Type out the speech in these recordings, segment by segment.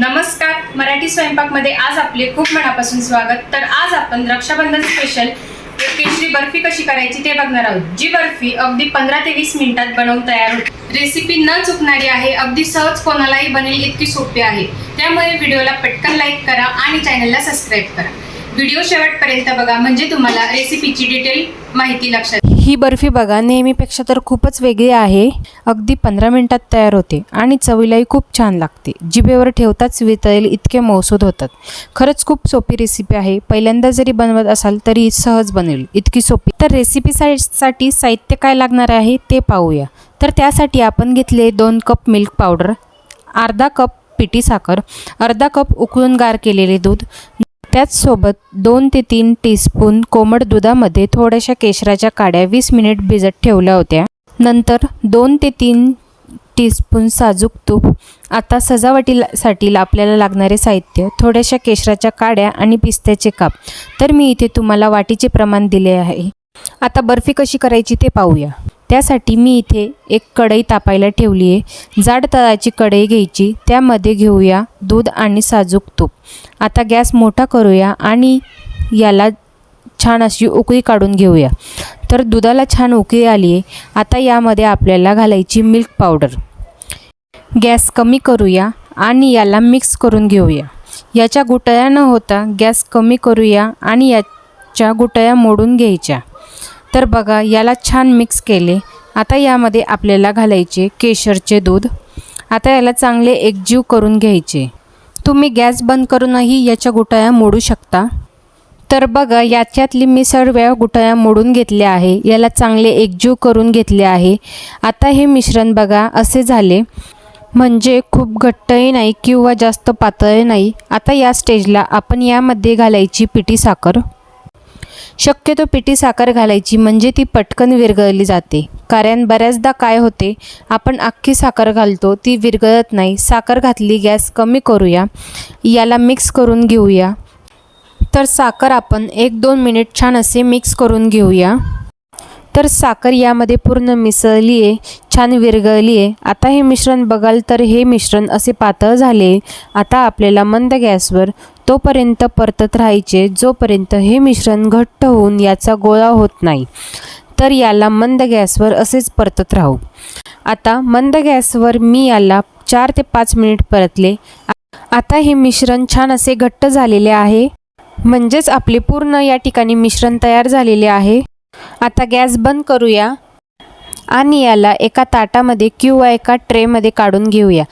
नमस्कार. मराठी स्वयंपाकमध्ये आज आपले खूप मनापासून स्वागत. तर आज आपण रक्षाबंधन स्पेशल केशरी बर्फी कशी करायची ते बघणार आहोत. जी बर्फी अगदी पंधरा ते वीस मिनिटात बनवून तयार होते. रेसिपी न चुकणारी आहे अगदी सहज कोणालाही बनेल इतकी सोपी आहे. त्यामुळे व्हिडिओला पटकन लाईक करा आणि चॅनलला सबस्क्राईब करा. व्हिडिओ शेवटपर्यंत बघा म्हणजे तुम्हाला रेसिपीची डिटेल माहिती लक्षात ही बर्फी बघा नेहमीपेक्षा तर खूपच वेगळी आहे. अगदी पंधरा मिनटात तयार होते आणि चवीलाही खूप छान लागते. जिभेवर ठेवताच वितळेल इतके मौसूद होतात. खरंच खूप सोपी रेसिपी आहे. पहिल्यांदा जरी बनवत असाल तरी सहज बनेल. इतकी सोपी. तर रेसिपी साठी साहित्य काय लागणार आहे ते पाहूया. तर त्यासाठी आपण घेतले दोन कप मिल्क पावडर अर्धा कप पिठी साखर अर्धा कप उकळून गार केलेले दूध त्याचसोबत दोन ते तीन टीस्पून कोमट दुधामध्ये थोड्याशा केशराच्या काड्या वीस मिनिट भिजत ठेवल्या होत्या. नंतर दोन ते तीन टीस्पून साजूक तूप. आता सजावटीसाठी आपल्याला लागणारे साहित्य थोड्याशा केशराच्या काड्या आणि पिस्त्याचे काप. तर मी इथे तुम्हाला वाटीचे प्रमाण दिले आहे. आता बर्फी कशी करायची ते पाहूया. त्यासाठी मी इथे एक कढई तापायला ठेवली आहे. जाड तळाची कढई घ्यायची. त्यामध्ये घेऊया दूध आणि साजूक तूप. आता गॅस मोठा करूया आणि याला छान अशी उकळी काढून घेऊया. तर दुधाला छान उकळी आली आहे. आता यामध्ये आपल्याला घालायची मिल्क पावडर. गॅस कमी करूया आणि याला मिक्स करून घेऊया. याच्या गुटळ्या न होता गॅस कमी करूया आणि याच्या गुटळ्या मोडून घ्यायच्या. तर बघा याला छान मिक्स केले. आता यामध्ये आपल्याला घालायचे केशरचे दूध. आता याला चांगले एकजीव करून घ्यायचे. तुम्ही गॅस बंद करूनही याच्या गुटाया मोडू शकता. तर बघा याच्यातली मी सर्व गुटाया मोडून घेतल्या आहे. याला चांगले एकजीव करून घेतले आहे. आता हे मिश्रण बघा असे झाले. म्हणजे खूप घट्टही नाही किंवा जास्त पातळही नाही. आता या स्टेजला आपण यामध्ये घालायची पिठी साखर. शक्यतो पिठी साखर घालायची म्हणजे ती पटकन विरघळली जाते. कारण बऱ्याचदा काय होते आपण अख्खी साखर घालतो ती विरघळत नाही. साखर घातली गॅस कमी करूया. याला मिक्स करून घेऊया. तर साखर आपण एक दोन मिनिट छान असे मिक्स करून घेऊया. तर साखर यामध्ये पूर्ण मिसळली आहे छान विरघळली आहे आता हे मिश्रण बघाल तर हे मिश्रण असे पातळ झाले. आता आपल्याला मंद गॅसवर तोपर्यंत परतत राहायचे जोपर्यंत हे मिश्रण घट्ट होऊन याचा गोळा होत नाही तर याला मंद गॅसवर असेच परतत राहू. आता मंद गॅसवर मी याला चार ते पाच मिनिट परतले. आता हे मिश्रण छान असे घट्ट झालेले आहे. म्हणजेच आपले पूर्ण या ठिकाणी मिश्रण तयार झालेले आहे. आता गॅस बंद करूया आणि याला एका ताटामध्ये किंवा एका ट्रेमध्ये काढून घेऊया.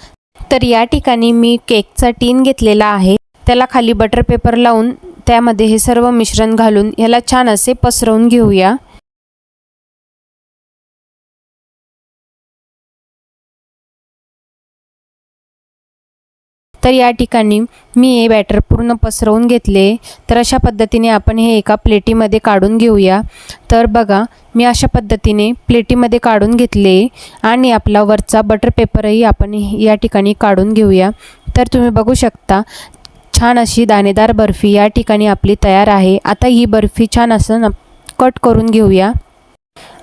तर या ठिकाणी मी केकचा टीन घेतलेला आहे. त्याला खाली बटर पेपर लावून त्यामध्ये हे सर्व मिश्रण घालून याला छान असे पसरवून घेऊया. तर या ठिकाणी मी हे बॅटर पूर्ण पसरवून घेतले. तर अशा पद्धतीने आपण हे एका प्लेटीमध्ये काढून घेऊया. तर बघा मी अशा पद्धतीने प्लेटीमध्ये काढून घेतले आणि आपला वरचा बटर पेपरही आपण या ठिकाणी काढून घेऊया. तर तुम्ही बघू शकता छान अशी दाणेदार बर्फी या ठिकाणी आपली तयार आहे. आता ही बर्फी छान असं न कट करून घेऊया.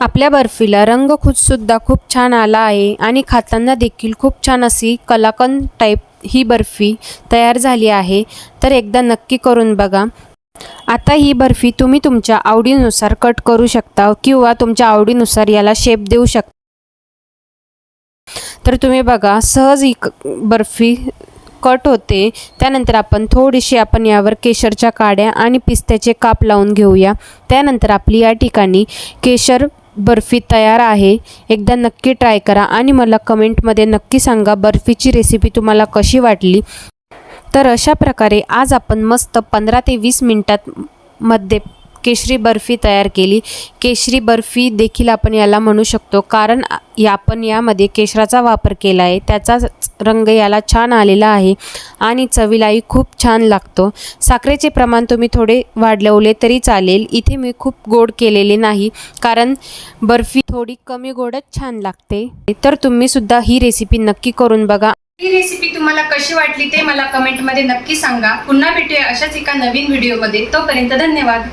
आपल्या बर्फीला रंग खुदसुद्धा खूप छान आला आहे आणि खाताना देखील खूप छान अशी कलाकंद टाईप ही बर्फी तयार झाली आहे. तर एकदा नक्की करून बघा. आता ही बर्फी तुम्ही तुमच्या आवडीनुसार कट करू शकता किंवा तुमच्या आवडीनुसार याला शेप देऊ शकता. तर तुम्ही बघा सहज ही क- बर्फी कट होते. त्यानंतर आपण थोडीशी आपण यावर केशरच्या काड्या आणि पिस्त्याचे काप लावून घेऊया. त्यानंतर आपली या ठिकाणी केशर बर्फी तयार आहे. एकदा नक्की ट्राय करा आणि मला कमेंटमध्ये नक्की सांगा बर्फीची रेसिपी तुम्हाला कशी वाटली. तर अशा प्रकारे आज आपण मस्त पंधरा ते वीस मिनटात मध्ये केशरी बर्फी तयार केली. केशरी बर्फी देखील आपण याला म्हणू शकतो. कारण या आपण यामध्ये केशराचा वापर केला आहे. त्याचा रंग याला छान आलेला आहे आणि चवीलाही खूप छान लागतो. साखरेचे प्रमाण तुम्ही थोडे वाढवले तरी चालेल. इथे मी खूप गोड केलेले नाही. कारण बर्फी थोडी कमी गोडच छान लागते. तर तुम्ही सुद्धा ही रेसिपी नक्की करून बघा. ही रेसिपी तुम्हाला कशी वाटली ते मला कमेंटमध्ये नक्की सांगा. पुन्हा भेटूया अशाच एका नवीन व्हिडिओमध्ये तोपर्यंत धन्यवाद.